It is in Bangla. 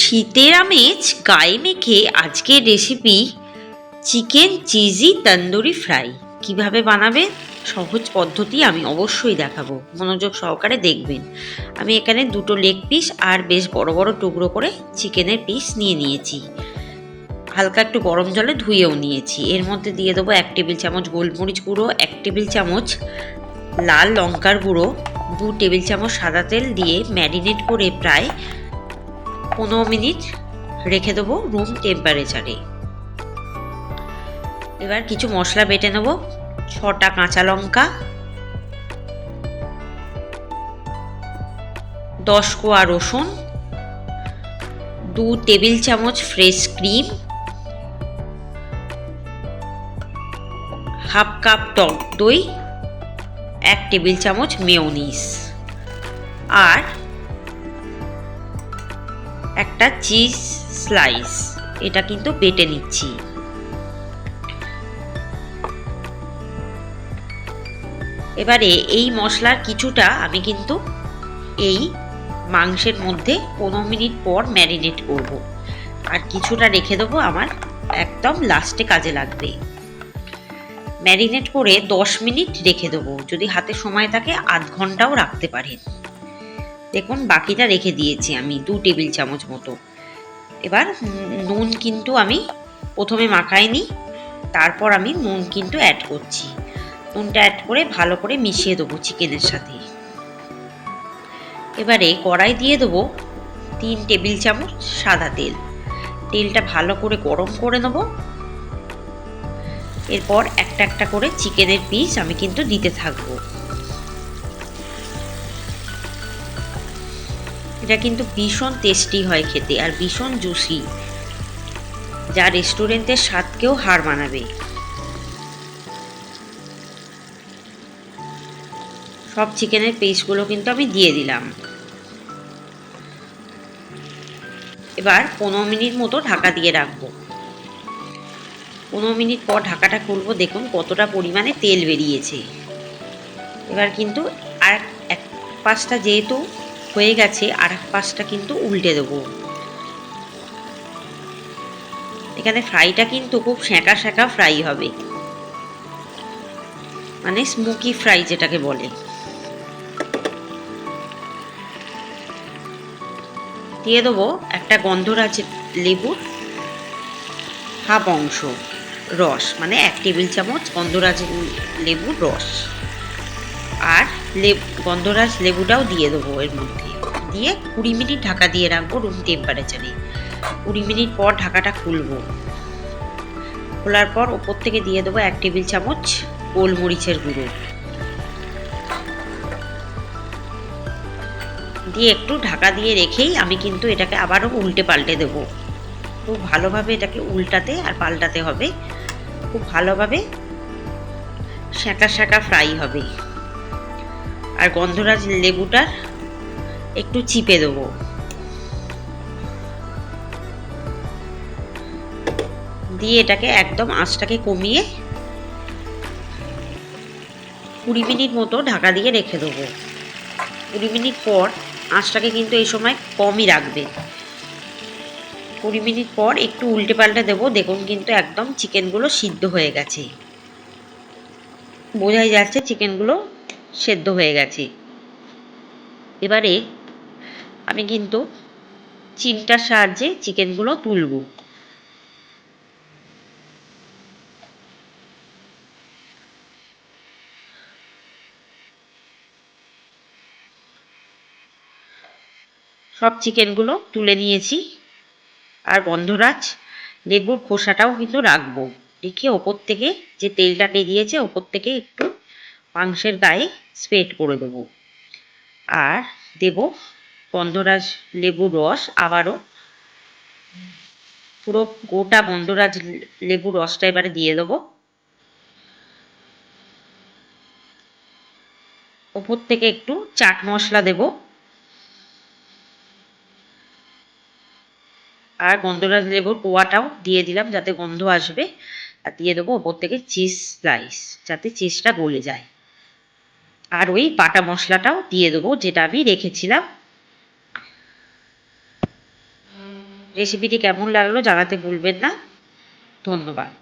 শীতের আমেজ গায়ে মেখে আজকের recipe chicken cheesy tandoori fry কীভাবে বানাবে সহজ পদ্ধতি আমি অবশ্যই দেখাবো। মনোযোগ সহকারে দেখবেন। আমি এখানে দুটো লেগ পিস আর বেশ বড় বড় টুকরো করে চিকেনের পিস নিয়ে নিয়েছি। হালকা একটু গরম জলে ধুয়েও নিয়েছি। এর মধ্যে দিয়ে দেবো এক টেবিল চামচ গোলমরিচ গুঁড়ো, এক টেবিল চামচ লাল লঙ্কার গুঁড়ো, দু টেবিল চামচ সাদা তেল দিয়ে ম্যারিনেট করে প্রায় পনেরো মিনিট রেখে দেবো রুম টেম্পারেচারে এবার কিছু মশলা বেটে নেব, ছটা কাঁচা লঙ্কা, দশ কোয়া রসুন, দু টেবিল চামচ ফ্রেশ ক্রিম হাফ কাপ টক দই, এক টেবিল চামচ মেয়োনিস আর একটা চিজ স্লাইস। এটা কিন্তু বেটে নিচ্ছি। এবারে এই মশলার কিছুটা আমি কিন্তু এই মাংসের মধ্যে পনেরো মিনিট পর ম্যারিনেট করব। আর কিছুটা রেখে দেবো আমার একদম লাস্টে কাজে লাগবে। ম্যারিনেট করে দশ মিনিট রেখে দেবো। যদি হাতে সময় থাকে, আধ ঘন্টাও রাখতে পারেন। দেখুন, বাকিটা রেখে দিয়েছি আমি, দু টেবিল চামচ মতো। এবার নুন কিন্তু আমি প্রথমে মাখাইনি, তারপর আমি নুন কিন্তু অ্যাড করছি। নুনটা অ্যাড করে ভালো করে মিশিয়ে দেবো চিকেনের সাথে। এবারে কড়াই দিয়ে দেবো তিন টেবিল চামচ সাদা তেল। তেলটা ভালো করে গরম করে নেব। এরপর একটা একটা করে চিকেনের পিস আমি কিন্তু দিতে থাকব। এটা কিন্তু ভীষণ টেস্টি হয় খেতে আর ভীষণ জুসি যা রেস্টুরেন্টের স্বাদকেও হার মানাবে। সব চিকেনের পিসগুলো কিন্তু আমি দিয়ে দিলাম। এবার পনেরো মিনিট মতো ঢাকা দিয়ে রাখব। পনেরো মিনিট পর ঢাকাটা খুলবো, দেখুন কতটা পরিমাণে তেল বেরিয়েছে। এবার কিন্তু আর এক পাশটা যেহেতু হয়ে গেছে, আর এক পাশটা কিন্তু উল্টে দেবো। এখানে ফ্রাইটা কিন্তু খুব সেঁকা সেঁকা ফ্রাই হবে। মানে স্মোকি ফ্রাই যেটাকে বলে। দিয়ে দেবো একটা গন্ধরাজ লেবুর হাফ অংশ রস মানে এক টেবিল চামচ গন্ধরাজ লেবুর রস। আর লেব, গন্ধরাজ লেবুটাও দিয়ে দেবো এর মধ্যে। দিয়ে কুড়ি মিনিট ঢাকা দিয়ে রাখব রুম টেম্পারেচারে কুড়ি মিনিট পর ঢাকাটা খুলবো। খোলার পর ওপর থেকে দিয়ে দেবো এক টেবিল চামচ গোলমরিচের গুঁড়ো। দিয়ে একটু ঢাকা দিয়ে রেখেই আমি কিন্তু এটাকে আবারও উল্টে পাল্টে দেব। খুব ভালোভাবে এটাকে উল্টাতে আর পাল্টাতে হবে। খুব ভালোভাবে শাঁকা শাঁকা ফ্রাই হবে। আর গন্ধরাজ লেবুটার একটু চিপে দেবো। দিয়ে এটাকে একদম আঁচটাকে কমিয়ে কুড়ি মিনিট মতো ঢাকা দিয়ে রেখে দেবো। কুড়ি মিনিট পর আঁচটাকে কিন্তু এই সময় কমই রাখবে। কুড়ি মিনিট পর একটু উল্টে পাল্টে দেবো, দেখুন কিন্তু একদম চিকেনগুলো সিদ্ধ হয়ে গেছে। বোঝাই যাচ্ছে চিকেনগুলো সেদ্ধ হয়ে গেছে। এবারে আমি কিন্তু চিমটার সাহায্যে চিকেনগুলো তুলব। সব চিকেনগুলো তুলে নিয়েছি। আর গন্ধরাজ লেবুর খোসাটাও কিন্তু রাখব। রেখে ওপর থেকে যে তেলটা বেরিয়েছে, ওপর থেকে একটু মাংসের গায়ে স্প্রেড করে দেবো। আর দেব গন্ধরাজ লেবুর রস আবারও। পুরো গোটা গন্ধরাজ লেবুর রসটা এবারে দিয়ে দেবো। ওপর থেকে একটু চাট মশলা দেব। আর গন্ধরাজ লেবুর কোয়াটাও দিয়ে দিলাম যাতে গন্ধ আসবে। আর দিয়ে দেবো ওপর থেকে চিজ স্লাইস যাতে চিজটা গলে যায়। আর ওই বাটা মশলাটাও দিয়ে দেবো, যেটা আমি রেখেছিলাম। রেসিপিটি কেমন লাগল জানাতে ভুলবেন না। ধন্যবাদ।